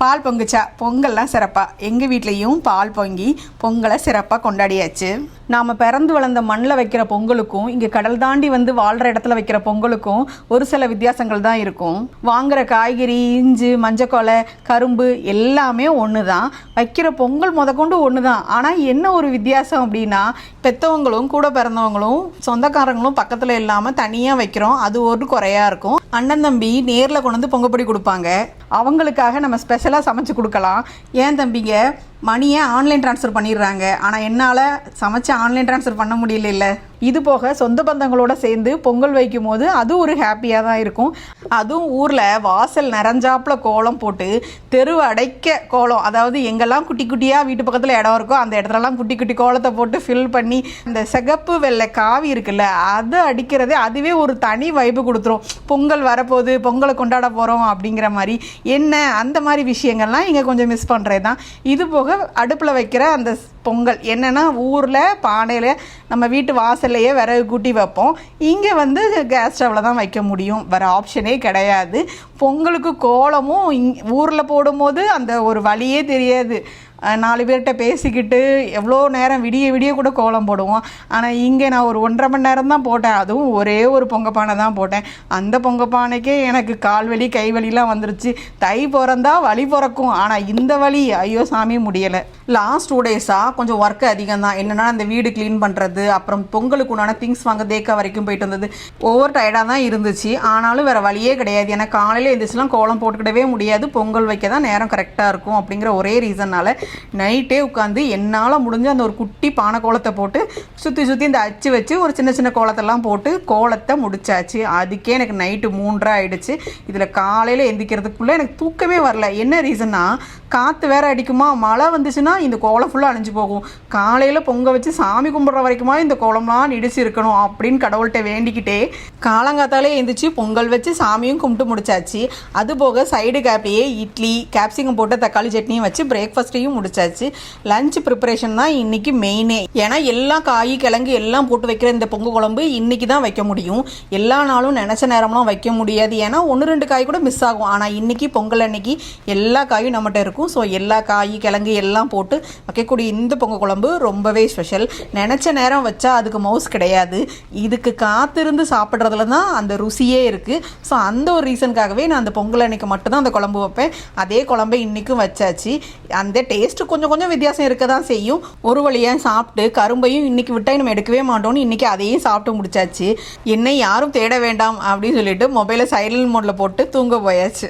பால் பொங்குச்சா? பொங்கல்லாம் சிறப்பாக எங்கள் வீட்லேயும் பால் பொங்கி பொங்கலை சிறப்பாக கொண்டாடியாச்சு. நாம் பிறந்து வளர்ந்த மண்ணில் வைக்கிற பொங்கலுக்கும் இங்கே கடல் தாண்டி வந்து வாழ்கிற இடத்துல வைக்கிற பொங்கலுக்கும் ஒரு சில வித்தியாசங்கள் தான் இருக்கும். வாங்குகிற காய்கறி இஞ்சி மஞ்சக்கொலை கரும்பு எல்லாமே ஒன்று தான் வைக்கிற பொங்கல் முதற்கொண்டு ஒன்று தான் ஆனால் என்ன ஒரு வித்தியாசம் அப்படின்னா பெற்றவங்களும் கூட பிறந்தவங்களும் சொந்தக்காரங்களும் பக்கத்தில் இல்லாமல் தனியாக வைக்கிறோம். அது ஒரு குறையாக இருக்கும். அண்ணன் தம்பி நேரில் கொண்டு வந்து பொங்கப்பொடி கொடுப்பாங்க. அவங்களுக்காக நம்ம ஸ்பெஷலாக சமைச்சு கொடுக்கலாம். ஏன் தம்பிங்க மணியை ஆன்லைன் ட்ரான்ஸ்ஃபர் பண்ணிடுறாங்க. ஆனால் என்னால் சமைச்சு ஆன்லைன் ட்ரான்ஸ்ஃபர் பண்ண முடியல இது போக சொந்த பந்தங்களோட சேர்ந்து பொங்கல் வைக்கும் போது அது ஒரு ஹாப்பியாக தான் இருக்கும். அதுவும் ஊரில் வாசல் நிறைஞ்சாப்புல கோலம் போட்டு தெரு அடைக்க கோலம் அதாவது எங்கெல்லாம் குட்டி குட்டியாக வீட்டு பக்கத்தில் இடம் இருக்கோ அந்த இடத்துலலாம் குட்டி குட்டி கோலத்தை போட்டு ஃபில் பண்ணி இந்த சிகப்பு வெள்ளை காவி இருக்குல்ல அது அடிக்கிறதே அதுவே ஒரு தனி வைப்பு கொடுத்துரும். பொங்கல் வரப்போகுது பொங்கலை கொண்டாட போகிறோம் அப்படிங்கிற மாதிரி. என்ன? அந்த மாதிரி விஷயங்கள்லாம் இங்கே கொஞ்சம் மிஸ் பண்ணுறது தான் இது போக அடுப்பில் வைக்கிற அந்த பொங்கல். என்னென்னா ஊரில் பானையில் நம்ம வீட்டு வாசல்லையே விறகு கூட்டி வைப்போம். இங்கே வந்து கேஸ் ஸ்டவ்வில் தான் வைக்க முடியும். வேறு ஆப்ஷனே கிடையாது. பொங்கலுக்கு கோலமும் இங் ஊரில் போடும்போது அந்த ஒரு வழியே தெரியாது. நாலு பேர்கிட்ட பேசிக்கிட்டு எவ்வளோ நேரம் விடிய விடிய கூட கோலம் போடுவோம். ஆனால் இங்கே நான் ஒரு ஒன்றரை மணி நேரம் தான் போட்டேன். அதுவும் ஒரே ஒரு பொங்கப்பானை தான் போட்டேன். அந்த பொங்கப்பானைக்கே எனக்கு கால் வலி கை வலிலாம் வந்துருச்சு. தை பிறந்தா வலி பிறக்கும். ஆனால் இந்த வழி ஐயோ சாமி முடியலை. லாஸ்ட் டூ டேஸாக கொஞ்சம் ஒர்க் அதிகம் தான். என்னென்னா அந்த வீடு க்ளீன் பண்ணுறது அப்புறம் பொங்கலுக்கு உண்டான திங்ஸ் வாங்க தேக்கா வரைக்கும் போயிட்டு வந்தது. ஓவர் டயர்டாக தான் இருந்துச்சு. ஆனாலும் வேறு வழியே கிடையாது. ஏன்னா காலையில் எழுந்திரிச்சுலாம் கோலம் போட்டுக்கிடவே முடியாது. பொங்கல் வைக்க தான் நேரம் கரெக்டாக இருக்கும் அப்படிங்கிற ஒரே ரீசன்னால் நைட்டே உட்காந்து என்னால் முடிஞ்ச அந்த ஒரு குட்டி பானை கோலத்தை போட்டு சுற்றி சுற்றி இந்த அச்சு வச்சு ஒரு சின்ன சின்ன கோலத்தெல்லாம் போட்டு கோலத்தை முடிச்சாச்சு. அதுக்கே எனக்கு நைட்டு மூன்றரை ஆயிடுச்சு. இதில் காலையில் எந்திக்கிறதுக்குள்ளே எனக்கு தூக்கமே வரல. என்ன ரீசன்னா காற்று வேற அடிக்குமா? மழை வந்துச்சுன்னா இந்த கோலம் ஃபுல்லாக அழிஞ்சு போகும். காலையில் பொங்க வச்சு சாமி கும்பிட்ற வரைக்குமா இந்த கோலம்லாம் நிடிச்சு இருக்கணும் அப்படின்னு கடவுள்கிட்ட வேண்டிக்கிட்டே காலங்காத்தாலே எழுந்திரிச்சு பொங்கல் வச்சு சாமியும் கும்பிட்டு முடிச்சாச்சு. அது போக சைடு கேப்லேயே இட்லி கேப்சிகம் போட்டு தக்காளி சட்னியும் வச்சு பிரேக்ஃபாஸ்ட்டையும் முடிச்சாச்சு. லஞ்ச் ப்ரிப்பரேஷன் தான் இன்றைக்கி மெயினே ஏன்னா எல்லா காய் கிழங்கு எல்லாம் போட்டு வைக்கிற இந்த பொங்கல் குழம்பு இன்றைக்கி தான் வைக்க முடியும். எல்லா நாளும் நினச்ச நேரம்லாம் வைக்க முடியாது. ஏன்னா ஒன்று ரெண்டு காய் கூட மிஸ் ஆகும். ஆனால் இன்றைக்கி பொங்கல் அன்னைக்கு எல்லா காயும் நம்மகிட்ட இருக்கும். ஸோ எல்லா காய் கிழங்கு எல்லாம் போட்டு வைக்கக்கூடிய இந்த பொங்கல் குழம்பு ரொம்பவே ஸ்பெஷல் நினச்ச நேரம் வச்சா அதுக்கு மவுஸ் கிடையாது. இதுக்கு காத்திருந்து சாப்பிட்றதுல தான் அந்த ருசியே இருக்குது ஸோ அந்த ஒரு ரீசனுக்காகவே நான் அந்த பொங்கல் அன்னைக்கு மட்டும்தான் அந்த குழம்பு வைப்பேன். அதே குழம்பை இன்றைக்கும் வச்சாச்சு. அந்த டேஸ்ட்டு கொஞ்சம் கொஞ்சம் வித்தியாசம் இருக்க தான் செய்யும். ஒரு வழியாக சாப்பிட்டு கரும்பையும் இன்றைக்கி விட்டால் நம்ம எடுக்கவே மாட்டோம்னு இன்றைக்கி அதையும் சாப்பிட்டு முடிச்சாச்சு. என்னை யாரும் தேட வேண்டாம் அப்படின்னு சொல்லிட்டு மொபைலை சைலண்ட் மோடில் போட்டு தூங்க போயாச்சு.